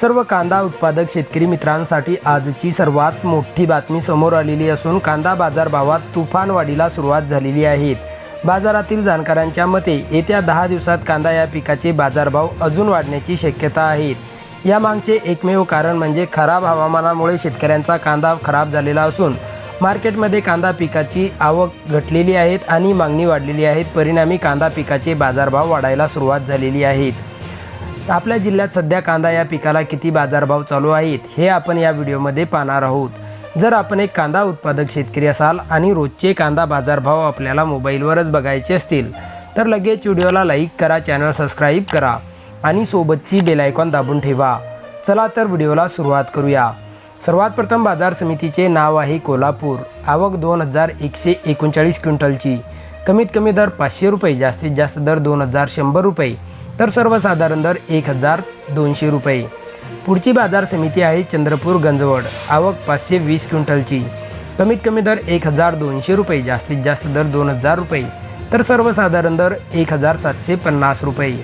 सर्व कांदा उत्पादक शेतकरी मित्रांसाठी आजची सर्वात मोठी बातमी समोर आलेली असून कांदा बाजारभावात तुफान वाढीला सुरुवात झालेली आहे. बाजारातील जाणकारांच्या मते येत्या दहा दिवसात कांदा या पिकाचे बाजारभाव अजून वाढण्याची शक्यता आहे. या मागचे एकमेव कारण म्हणजे खराब हवामानामुळे शेतकऱ्यांचा कांदा खराब झालेला असून मार्केटमध्ये कांदा पिकाची आवक घटलेली आहेत आणि मागणी वाढलेली आहेत परिणामी कांदा पिकाचे बाजारभाव वाढायला सुरुवात झालेली आहेत आपल्या जिल्ह्यात सध्या कांदा या पिकाला किती बाजारभाव चालू आहेत हे आपण या व्हिडिओमध्ये पाहणार आहोत. जर आपण एक कांदा उत्पादक शेतकरी असाल आणि रोजचे कांदा बाजारभाव आपल्याला मोबाईलवरच बघायचे असतील तर लगेच व्हिडिओला लाईक करा चॅनल सबस्क्राईब करा आणि सोबतची बेलायकॉन दाबून ठेवा. चला तर व्हिडिओला सुरुवात करूया. सर्वात प्रथम बाजार समितीचे नाव आहे कोल्हापूर. आवक दोन हजार एकशे एकोणचाळीस क्विंटलची. कमीत कमी दर पाचशे रुपये जास्तीत जास्त दर दोन हजार शंभर रुपये तर सर्वसाधारण दर एक हजार दोनशे रुपये. पुढची बाजार समिती आहे चंद्रपूर गंजवड आवक पाचशे वीस क्विंटलची. कमीत कमी दर एक हजार दोनशे रुपये जास्तीत जास्त दर दोन हजार रुपये तर सर्वसाधारण दर एक हजार सातशे पन्नास रुपये.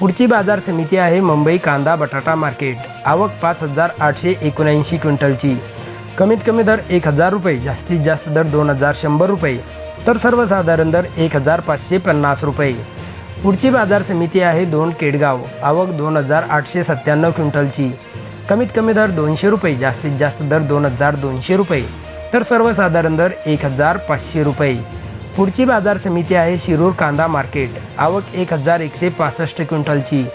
पुढची बाजार समिती आहे मुंबई कांदा बटाटा मार्केट आवक पाच हजार आठशे एकोणऐंशी क्विंटलची. कमीत कमी दर एक हजार रुपये जास्तीत जास्त दर दोन हजार शंभर रुपये तर सर्वसाधारण दर एक हजार पाचशे पन्नास रुपये. पुढची बाजार समिती आहे दोन केडगाव. आवक दोन हजार आठशे सत्त्याण्णव क्विंटलची. कमीत कमी दर दोनशे रुपये जास्तीत जास्त दर दोन हजार दोनशे रुपये. तर सर्वसाधारण दर एक हजार पाचशे रुपये. पुढची बाजार समिती आहे शिरूर कांदा मार्केट. आवक एक हजार एकशे पासष्ट क्विंटलची.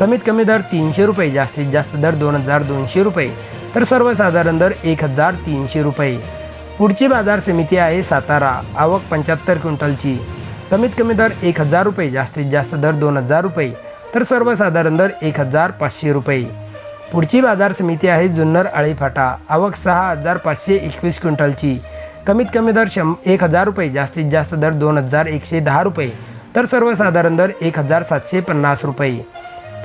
कमीत कमी दर तीनशे रुपये जास्तीत जास्त दर दोन हजार दोनशे रुपये. तर सर्वसाधारण दर एक हजार तीनशे रुपये. पुढची बाजार समिती आहे सातारा. आवक पंच्याहत्तर क्विंटलची. कमीत कमी दर एक हजार रुपये जास्तीत जास्त दर दोन हजार रुपये. तर सर्वसाधारण दर एक हजार पाचशे रुपये. पुढची बाजार समिती आहे जुन्नर आळीफाटा. आवक सहा हजार पाचशे एकवीस क्विंटलची. कमीत कमी दर शं एक हजार रुपये जास्तीत जास्त दर दोन हजार एकशे दहा रुपये. तर सर्वसाधारण दर एक हजार सातशे पन्नास रुपये.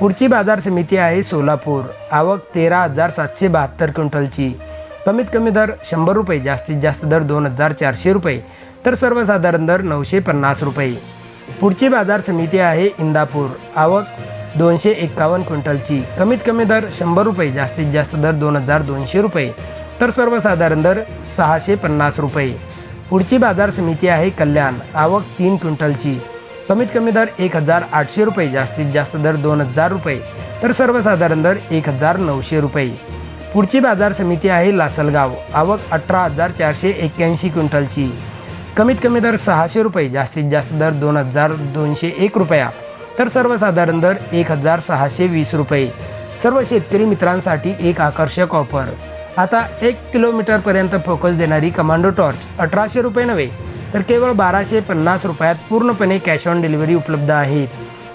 पुढची बाजार समिती आहे सोलापूर. आवक तेरा हजार सातशे बहात्तर क्विंटलची. कमीत कमी दर शंभर रुपये जास्तीत जास्त दर दोन हजार चारशे रुपये तर सर्वसाधारण दर नऊशे पन्नास रुपये. पुढची बाजार समिती आहे इंदापूर. आवक दोनशे एक्कावन्न क्विंटलची. कमीत कमी दर शंभर रुपये जास्तीत जास्त दर दोन हजार दोनशे रुपये तर सर्वसाधारण दर सहाशे पन्नास रुपये. पुढची बाजार समिती आहे कल्याण. आवक तीन क्विंटलची. कमीत कमी दर एक हजार आठशे रुपये जास्तीत जास्त दर दोन हजार रुपये तर सर्वसाधारण दर एक हजार नऊशे रुपये. पुढची बाजार समिती आहे लासलगाव. आवक अठरा हजार चारशे एक्क्याऐंशी क्विंटलची. कमीत कमी दर सहाशे रुपये जास्तीत जास्त दर दोन हजार दोनशे एक रुपया. तर सर्वसाधारण दर एक हजार सहाशे वीस रुपये. सर्व शेतकरी मित्रांसाठी एक आकर्षक ऑफर. आता एक किलोमीटरपर्यंत फोकस देणारी कमांडो टॉर्च अठराशे रुपये नव्हे तर केवळ बाराशे पन्नास रुपयात पूर्णपणे कॅश ऑन डिलिव्हरी उपलब्ध आहेत.